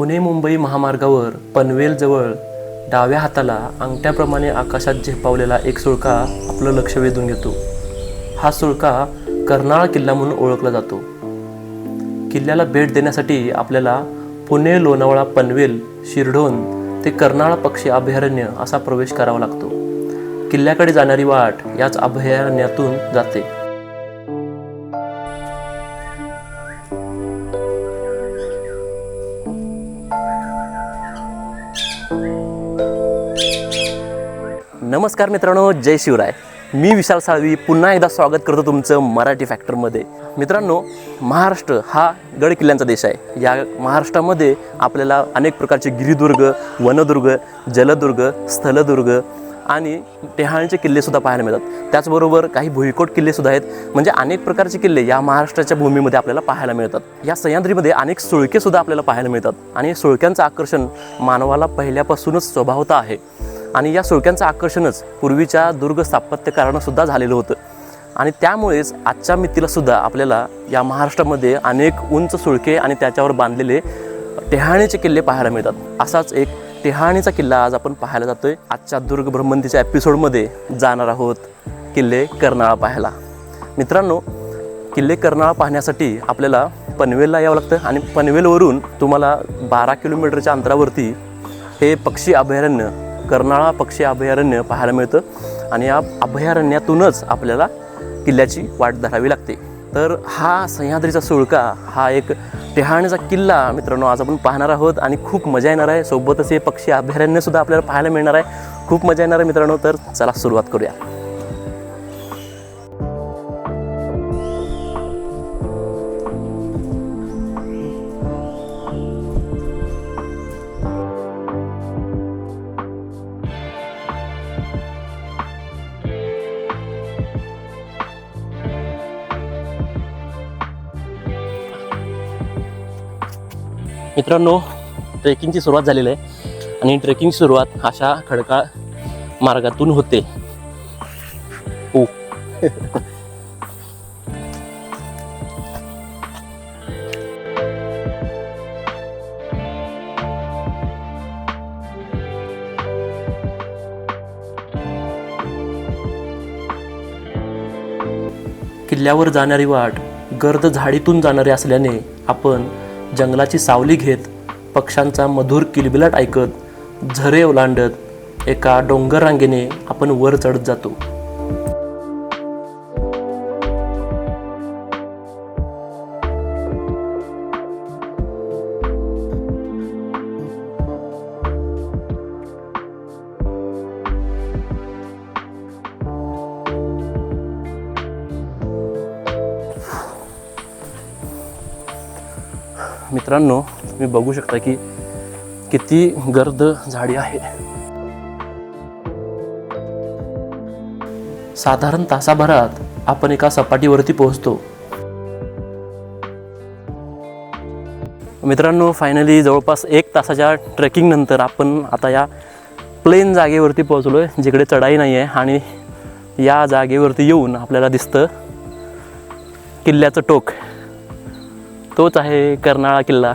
पुणे मुंबई महामार्गावर पनवेलजवळ डाव्या हाताला अंगठ्याप्रमाणे आकाशात झेपावलेला एक सुळका आपलं लक्ष वेधून घेतो. हा सुळका कर्नाळा किल्ला म्हणून ओळखला जातो. किल्ल्याला भेट देण्यासाठी आपल्याला पुणे लोणावळा पनवेल शिरढोण ते कर्नाळा पक्षी अभयारण्य असा प्रवेश करावा लागतो. किल्ल्याकडे जाणारी वाट याच अभयारण्यातून जाते. नमस्कार मित्रांनो जय शिवराय. मी विशाल साळवी पुन्हा एकदा स्वागत करतो तुमचं मराठी फॅक्टरमध्ये मित्रांनो महाराष्ट्र हा गड किल्ल्यांचा देश आहे. या महाराष्ट्रामध्ये आपल्याला अनेक प्रकारचे गिरिदुर्ग वनदुर्ग जलदुर्ग स्थलदुर्ग आणि टेहाळचे किल्लेसुद्धा पाहायला मिळतात. त्याचबरोबर काही भुईकोट किल्लेसुद्धा आहेत. म्हणजे अनेक प्रकारचे किल्ले या महाराष्ट्राच्या भूमीमध्ये आपल्याला पाहायला मिळतात. या सह्याद्रीमध्ये अनेक सुळकेसुद्धा आपल्याला पाहायला मिळतात. आणि सुळक्यांचं आकर्षण मानवाला पहिल्यापासूनच स्वभावता आहे. आणि या सुळक्यांचं आकर्षणच पूर्वीच्या दुर्ग स्थापत्यकारानं सुद्धा झालेलं होतं. आणि त्यामुळेच आजच्या मितीलासुद्धा आपल्याला या महाराष्ट्रामध्ये अनेक उंच सुळके आणि त्याच्यावर बांधलेले टेहाणीचे किल्ले पाहायला मिळतात. असाच एक टेहाणीचा किल्ला आज आपण पाहायला जातोय. आजच्या दुर्ग ब्रह्मंतीच्या एपिसोडमध्ये जाणार आहोत किल्ले कर्नाळा पाहायला. मित्रांनो किल्ले कर्नाळा पाहण्यासाठी आपल्याला पनवेलला यावं लागतं आणि पनवेलवरून तुम्हाला बारा किलोमीटरच्या अंतरावरती हे पक्षी अभयारण्य कर्नाळा पक्षी अभयारण्य पाहायला मिळतं आणि या अभयारण्यातूनच आपल्याला किल्ल्याची वाट धरावी लागते. तर हा सह्याद्रीचा सुळका हा एक टेहाण्याचा किल्ला मित्रांनो आज आपण पाहणार आहोत आणि खूप मजा येणार आहे. सोबतच हे पक्षी अभयारण्यसुद्धा आपल्याला पाहायला मिळणार आहे. खूप मजा येणार आहे मित्रांनो तर चला सुरुवात करूया. मित्रांनो ट्रेकिंगची सुरुवात झालेली आहे. आणि ट्रेकिंग सुरुवात अशा खडकाळ मार्गातून होते. ओ किल्ल्यावर जाणारी वाट गर्द झाडीतून जाणारी असल्याने आपण जंगलाची सावली घेत पक्ष्यांचा मधुर किलबिलाट ऐकत झरे ओलांडत एका डोंगर रांगेने आपण वर चढत जातो. मित्रांनो तुम्ही बघू शकता की किती गर्द झाडी आहे. साधारण तासाभरात आपण एका सपाटीवरती पोहोचतो. मित्रांनो फायनली जवळपास एक तासाच्या ट्रेकिंग नंतर आपण आता या प्लेन जागेवरती पोहोचलो आहे जिकडे चढाई नाही आहे आणि या जागेवरती येऊन आपल्याला दिसतं किल्ल्याचं टोक. तोच आहे कर्नाळा किल्ला.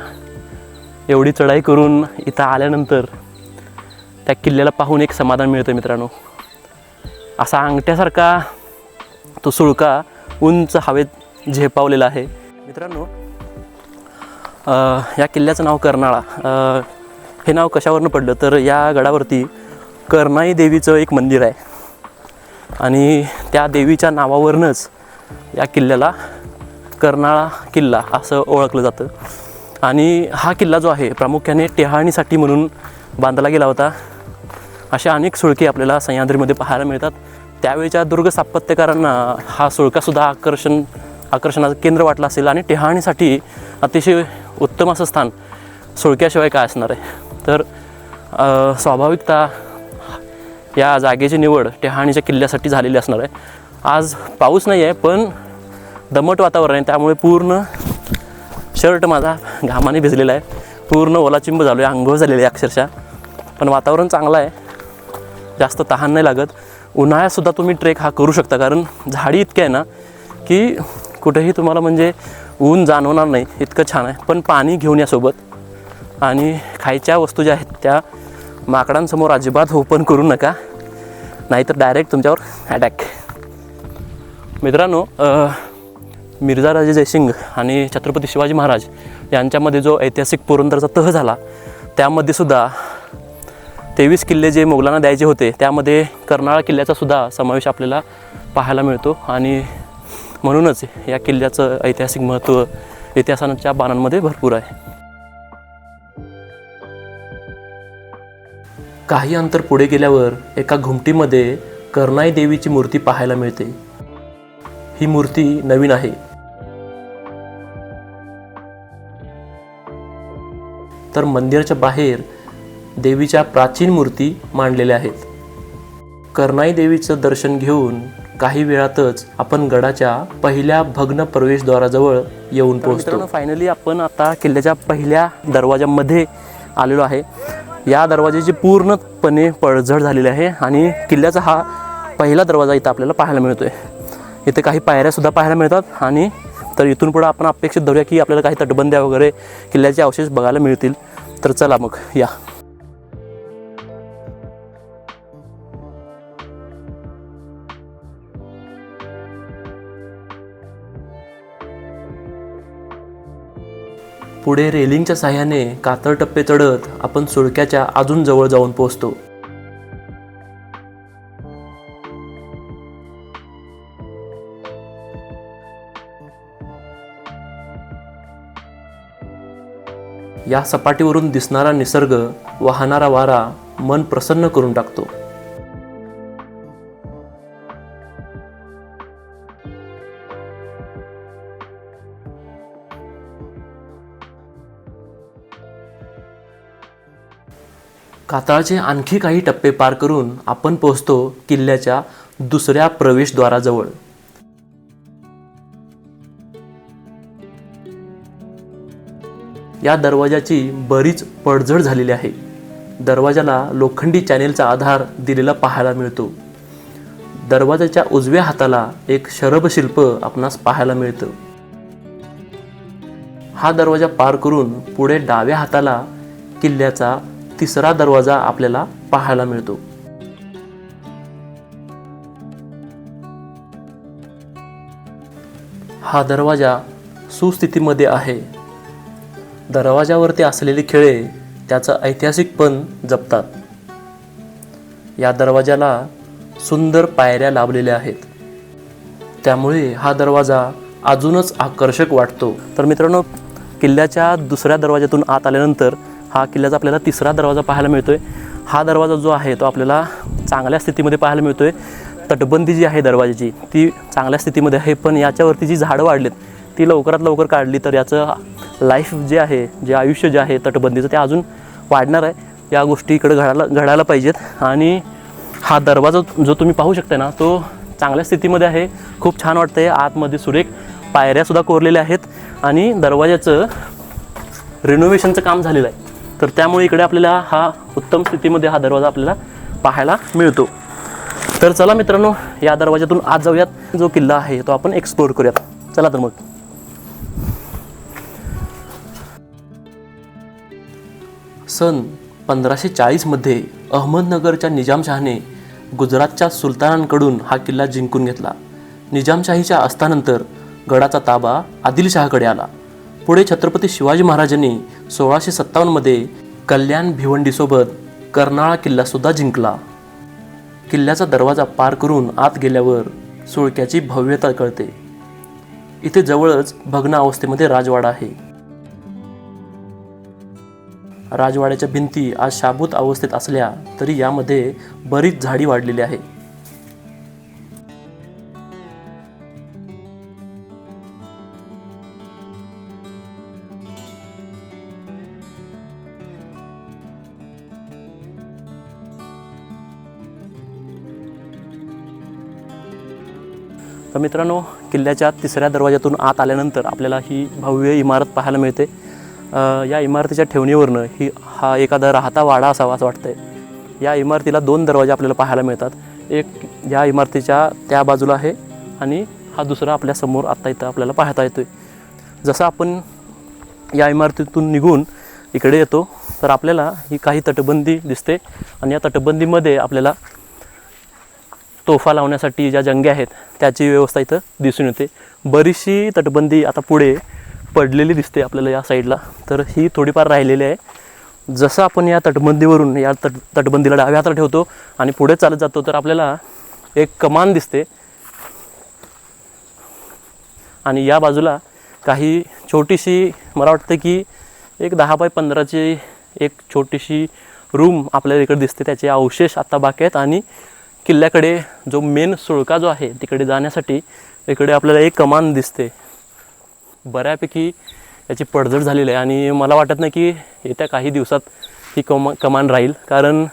एवढी चढाई करून इथं आल्यानंतर त्या किल्ल्याला पाहून एक समाधान मिळतं मित्रांनो. असा अंगठ्यासारखा तो सुळका उंच हवेत झेपावलेला आहे. मित्रांनो या किल्ल्याचं नाव कर्नाळा. हे नाव कशावरनं पडलं? तर या गडावरती कर्नाई देवीचं एक मंदिर आहे. आणि त्या देवीच्या नावावरूनच या किल्ल्याला कर्नाळा किल्ला असं ओळखलं जातं. आणि हा किल्ला जो आहे प्रामुख्याने टेहाळणीसाठी म्हणून बांधला गेला होता. अशा अनेक सुळके आपल्याला सह्याद्रीमध्ये पाहायला मिळतात. त्यावेळच्या दुर्ग स्थापत्यकारांना हा सुळकासुद्धा आकर्षण आकर्षणाचं केंद्र वाटलं असेल आणि टेहाळणीसाठी अतिशय उत्तम असं स्थान सुळक्याशिवाय काय असणार आहे. तर स्वाभाविकता या जागेची निवड टेहाणीच्या किल्ल्यासाठी झालेली असणार आहे. आज पाऊस नाही आहे पण दमट वातावरण आहे त्यामुळे पूर्ण शर्ट माझा घामाने भिजलेला आहे. पूर्ण ओलाचिंब झालो आहे अंघोळ झालेली आहे अक्षरशः. पण वातावरण चांगलं आहे. जास्त तहान नाही लागत. उन्हाळ्यातसुद्धा तुम्ही ट्रेक हा करू शकता कारण झाडी इतकी आहे ना की कुठेही तुम्हाला म्हणजे ऊन जाणवणार नाही. इतकं छान आहे. पण पाणी घेऊन या सोबत. आणि खायच्या वस्तू ज्या आहेत त्या माकडांसमोर अजिबात ओपन करू नका. नाहीतर डायरेक्ट तुमच्यावर अटॅक मित्रांनो मिर्झा राजे जयसिंग आणि छत्रपती शिवाजी महाराज यांच्यामध्ये जो ऐतिहासिक पुरंदरचा तह झाला त्यामध्ये सुद्धा तेवीस किल्ले जे मोगलांना द्यायचे होते त्यामध्ये कर्नाळा किल्ल्याचा सुद्धा समावेश आपल्याला पाहायला मिळतो. आणि म्हणूनच या किल्ल्याचं ऐतिहासिक महत्त्व इतिहासाच्या बाणांमध्ये भरपूर आहे. काही अंतर पुढे गेल्यावर एका घुमटीमध्ये कर्नाई देवीची मूर्ती पाहायला मिळते. ही मूर्ती नवीन आहे. तर मंदिराच्या बाहेर देवीच्या प्राचीन मूर्ती मांडलेल्या आहेत. कर्नाई देवीचं दर्शन घेऊन काही वेळातच आपण गडाच्या पहिल्या भग्न प्रवेशद्वाराजवळ येऊन पोहोचतो. फायनली आपण आता किल्ल्याच्या पहिल्या दरवाजामध्ये आलेलो आहे. या दरवाजाची पूर्णपणे पडझड झालेली आहे आणि किल्ल्याचा हा पहिला दरवाजा इथं आपल्याला पाहायला मिळतोय. इथे काही पायऱ्यासुद्धा पाहायला मिळतात आणि तर इथून पुढं आपण अपेक्षित धरूया की आपल्याला काही तटबंद्या वगैरे किल्ल्याचे अवशेष बघायला मिळतील. तर चला मग या. पुढे रेलिंगच्या साह्याने कातळ टप्पे चढत आपण सुळक्याच्या अजून जवळ जाऊन पोहोचतो. या सपाटीवरून दिसणारा निसर्ग वाहणारा वारा मन प्रसन्न करून टाकतो. कातळाचे आणखी काही टप्पे पार करून आपण पोहोचतो किल्ल्याच्या दुसऱ्या प्रवेशद्वाराजवळ. या दरवाजाची बरीच पडझड झालेली आहे. दरवाजाला लोखंडी चॅनेलचा आधार दिलेला पाहायला मिळतो. दरवाजाच्या उजव्या हाताला एक शरभशिल्प आपणास पाहायला मिळतं. हा दरवाजा पार करून पुढे डाव्या हाताला किल्ल्याचा तिसरा दरवाजा आपल्याला पाहायला मिळतो. हा दरवाजा सुस्थितीमध्ये आहे. दरवाजावरती असलेली खिळे त्याचं ऐतिहासिक पण जपतात. या दरवाजाला सुंदर पायऱ्या लाभलेल्या आहेत. त्यामुळे हा दरवाजा अजूनच आकर्षक वाटतो. तर मित्रांनो किल्ल्याच्या दुसऱ्या दरवाजातून आत आल्यानंतर हा किल्ल्याचा आपल्याला तिसरा दरवाजा पाहायला मिळतो आहे हा दरवाजा जो आहे तो आपल्याला चांगल्या स्थितीमध्ये पाहायला मिळतो आहे तटबंदी जी आहे दरवाजाची ती चांगल्या स्थितीमध्ये आहे पण याच्यावरती जी झाडं वाढलेत ती लवकरात लवकर काढली तर याचं लाईफ जे आहे जे आयुष्य जे आहे तटबंदीचं ते अजून वाढणार आहे. या गोष्टी इकडं घडायला घडायला पाहिजेत. आणि हा दरवाजा जो तुम्ही पाहू शकता ना तो चांगल्या स्थितीमध्ये आहे. खूप छान वाटतं आहे आतमध्ये सुरेख पायऱ्यासुद्धा कोरलेल्या आहेत. आणि दरवाजाचं रिनोव्हेशनचं काम झालेलं आहे. तर त्यामुळे इकडे आपल्याला हा उत्तम स्थितीमध्ये हा दरवाजा आपल्याला पाहायला मिळतो. तर चला मित्रांनो या दरवाजातून आज जाऊयात. जो किल्ला आहे तो आपण एक्सप्लोअर करूयात. चला तर मग. सन पंधराशे चाळीसमध्ये अहमदनगरच्या निजामशहाने गुजरातच्या सुलतानांकडून हा किल्ला जिंकून घेतला. निजामशाहीच्या अस्तानंतर गडाचा ताबा आदिलशहाकडे आला. पुढे छत्रपती शिवाजी महाराजांनी सोळाशे सत्तावन्नमध्ये कल्याण भिवंडीसोबत कर्नाळा किल्लासुद्धा जिंकला. किल्ल्याचा दरवाजा पार करून आत गेल्यावर सुळक्याची भव्यता कळते. इथे जवळच भग्न अवस्थेमध्ये राजवाडा आहे. राजवाड्याच्या भिंती आज शाबूत अवस्थेत असल्या तरी यामध्ये बरीच झाडी वाढलेली आहे. तर मित्रांनो किल्ल्याच्या तिसऱ्या दरवाजातून आत आल्यानंतर आपल्याला ही भव्य इमारत पाहायला मिळते. या इमारतीच्या ठेवणीवरनं ही हा एखादा राहता वाडा असावा असं वाटतंय. या इमारतीला दोन दरवाजे आपल्याला पाहायला मिळतात. एक या इमारतीच्या त्या बाजूला आहे आणि हा दुसरा आपल्यासमोर आत्ता इथं आपल्याला पाहता येतो आहे जसं आपण या इमारतीतून निघून इकडे येतो तर आपल्याला ही काही तटबंदी दिसते आणि या तटबंदीमध्ये आपल्याला तोफा लावण्यासाठी ज्या जंगे आहेत त्याची व्यवस्था इथं दिसून येते. बरीचशी तटबंदी आता पुढे पडलेली दिसते आपल्याला या साईडला. तर ही थोडीफार राहिलेली आहे. जसं आपण या तटबंदीवरून या तट तटबंदीला डाव्या हाताला ठेवतो आणि पुढे चालत जातो तर आपल्याला एक कमान दिसते. आणि या बाजूला काही छोटीशी मला वाटतं की एक दहा बाय पंधराची एक छोटीशी रूम आपल्याला इकडे दिसते. त्याचे अवशेष आता बाकी आहेत आणि किल्ल्याकडे जो मेन सुळका जो आहे तिकडे जाण्यासाठी इकडे आपल्याला एक कमान दिसते. बऱ्यापैकी याची पडझड झालेली आहे. आणि मला वाटत नाही की येत्या काही दिवसात ही कमा कमान राहील. कारण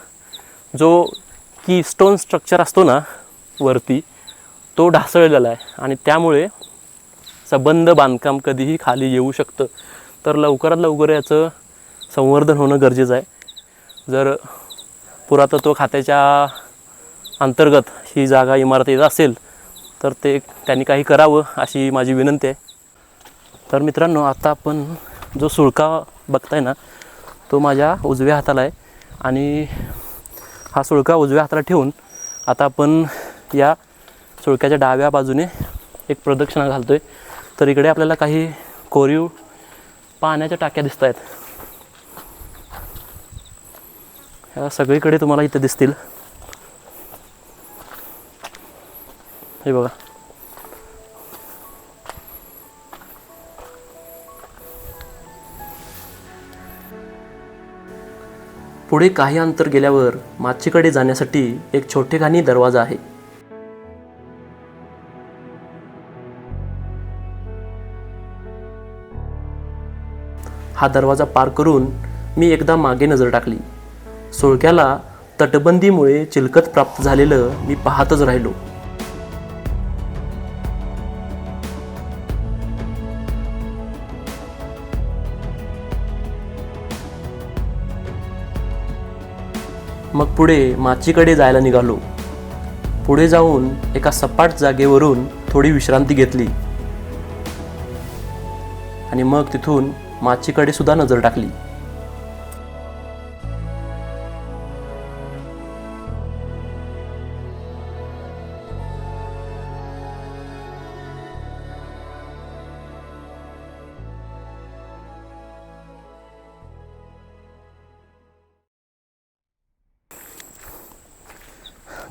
जो की स्टोन स्ट्रक्चर असतो ना वरती तो ढासळलेला आहे. आणि त्यामुळे सबंध बांधकाम कधीही खाली येऊ शकतं. तर लवकरात लवकर याचं संवर्धन होणं गरजेचं आहे. जर पुरातत्व खात्याच्या अंतर्गत ही जागा इमारत येत असेल तर ते त्यांनी काही करावं अशी माझी विनंती आहे. तर मित्रांनो आता आपण जो सुळका बघताय ना तो माझ्या उजव्या हाताला आहे. आणि हा सुळका उजव्या हाताला ठेवून आता आपण या सुळक्याच्या डाव्या बाजूने एक प्रदक्षिणा घालतो आहे तर इकडे आपल्याला काही कोरीव पाण्याच्या टाक्या दिसत आहेत. ह्या सगळीकडे तुम्हाला इथे दिसतील. हे बघा. पुढे काही अंतर गेल्यावर माचीकडे जाण्यासाठी एक छोटेखानी दरवाजा आहे. हा दरवाजा पार करून मी एकदा मागे नजर टाकली. सोळक्याला तटबंदीमुळे चिलकत प्राप्त झालेलं मी पाहतच राहिलो. मग पुढे माचीकडे जायला निघालो. पुढे जाऊन एका सपाट जागेवरून थोडी विश्रांती घेतली. आणि मग तिथून माचीकडे सुद्धा नजर टाकली.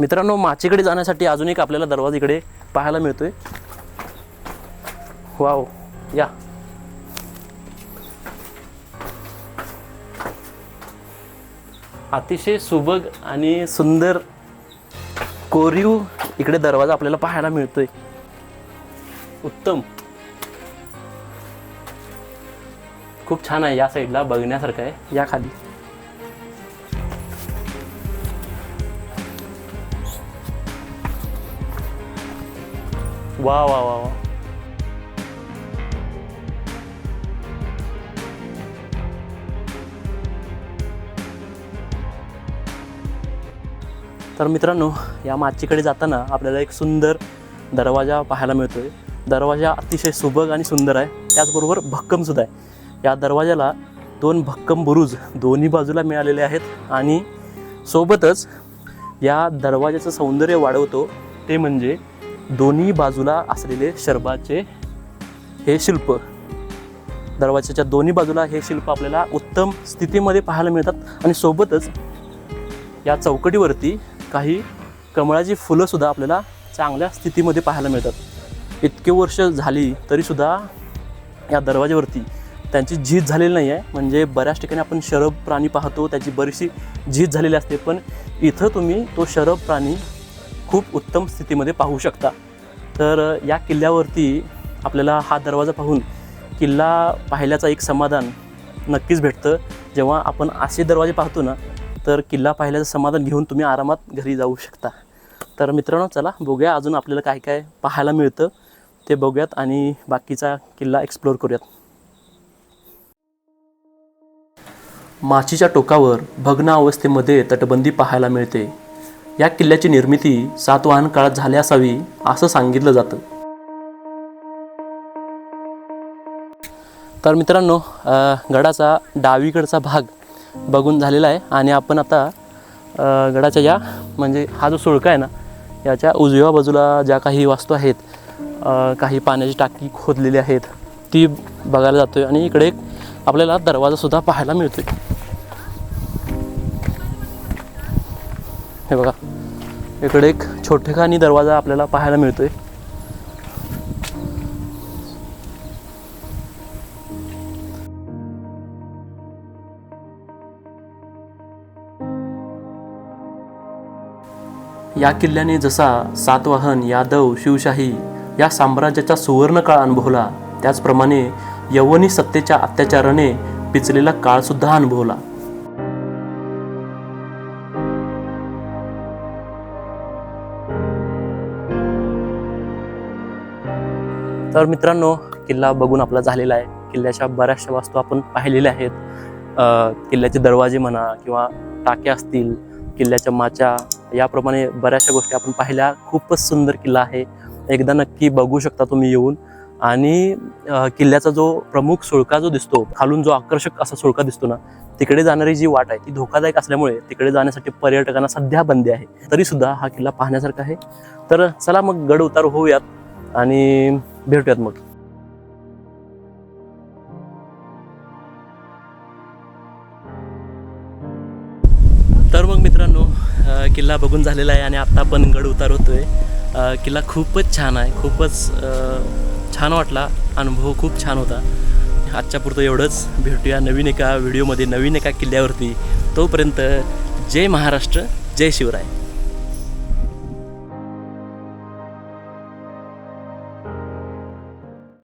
मित्रांनो माचीकडे जाण्यासाठी अजून एक आपल्याला दरवाजा इकडे पाहायला मिळतोय. वाव या. अतिशय सुबक आणि सुंदर कोरीव इकडे दरवाजा आपल्याला पाहायला मिळतोय. उत्तम. खूप छान आहे या साईडला बघण्यासारखं आहे या खाली. वा वा वा वा. तर मित्रांनो या माचीकडे जाताना आपल्याला एक सुंदर दरवाजा पाहायला मिळतोय. दरवाजा अतिशय सुबक आणि सुंदर आहे. त्याचबरोबर भक्कमसुद्धा आहे. या दरवाजाला दोन भक्कम बुरुज दोन्ही बाजूला मिळालेले आहेत आणि सोबतच या दरवाजाचं सौंदर्य वाढवतो ते म्हणजे दोन्ही बाजूला असलेले शरबाचे हे शिल्प दरवाजाच्या दोन्ही बाजूला हे शिल्प आपल्याला उत्तम स्थितीमध्ये पाहायला मिळतात. आणि सोबतच या चौकटीवरती काही कमळाची फुलंसुद्धा आपल्याला चांगल्या स्थितीमध्ये पाहायला मिळतात. इतके वर्ष झाली तरीसुद्धा या दरवाज्यावरती त्यांची झीज झालेली नाही आहे म्हणजे बऱ्याच ठिकाणी आपण शरब प्राणी पाहतो त्याची बरीचशी झीज झालेली असते. पण इथं तुम्ही तो शरब प्राणी खूप उत्तम स्थितीमध्ये पाहू शकता. तर या किल्ल्यावरती आपल्याला हा दरवाजा पाहून किल्ला पाहिल्याचा एक समाधान नक्कीच भेटतं. जेव्हा आपण असे दरवाजे पाहतो ना तर किल्ला पाहिल्याचं समाधान घेऊन तुम्ही आरामात घरी जाऊ शकता. तर मित्रांनो चला बघूया अजून आपल्याला काय काय पाहायला मिळतं. ते बघूयात आणि बाकीचा किल्ला एक्सप्लोअर करूयात. माचीच्या टोकावर भग्न अवस्थेमध्ये तटबंदी पाहायला मिळते. या किल्ल्याची निर्मिती सातवाहन काळात झाली असावी असं सांगितलं जातं. तर मित्रांनो गडाचा डावीकडचा भाग बघून झालेला आहे आणि आपण आता गडाच्या या म्हणजे हा जो सुळका आहे ना याच्या उजव्या बाजूला ज्या काही वास्तू आहेत काही पाण्याची टाकी खोदलेली आहेत ती बघायला जातो आहे आणि इकडे एक आपल्याला दरवाजासुद्धा पाहायला मिळतो हे बघा. इकडे एक छोटेखानी दरवाजा आपल्याला पाहायला मिळतोय. या किल्ल्याने जसा सातवाहन यादव शिवशाही या साम्राज्याचा सुवर्णकाळ अनुभवला त्याचप्रमाणे यवनी सत्तेच्या अत्याचाराने पिचलेला काळसुद्धा अनुभवला. तर मित्रांनो किल्ला बघून आपला झालेला आहे. किल्ल्याच्या बऱ्याचशा वस्तू आपण पाहिलेल्या आहेत. किल्ल्याचे दरवाजे म्हणा किंवा टाक्या असतील किल्ल्याच्या माच्या याप्रमाणे बऱ्याचशा गोष्टी आपण पाहिल्या. खूपच सुंदर किल्ला आहे. एकदा नक्की बघू शकता तुम्ही येऊन. आणि किल्ल्याचा जो प्रमुख सुळका जो दिसतो खालून जो आकर्षक असा सुळका दिसतो ना तिकडे जाणारी जी वाट आहे ती धोकादायक असल्यामुळे तिकडे जाण्यासाठी पर्यटकांना सध्या बंदी आहे. तरी सुद्धा हा किल्ला पाहण्यासारखा आहे. तर चला मग गड उतार होऊयात. आणि भेटूयात मग. तर मग मित्रांनो किल्ला बघून झालेला आहे आणि आत्ता आपण गड उतार होतोय. किल्ला खूपच छान आहे खूपच छान वाटला अनुभव खूप छान होता. आजच्या पुरतं एवढंच भेटूया नवीन एका व्हिडिओमध्ये नवीन एका किल्ल्यावरती. तोपर्यंत जय महाराष्ट्र जय शिवराय.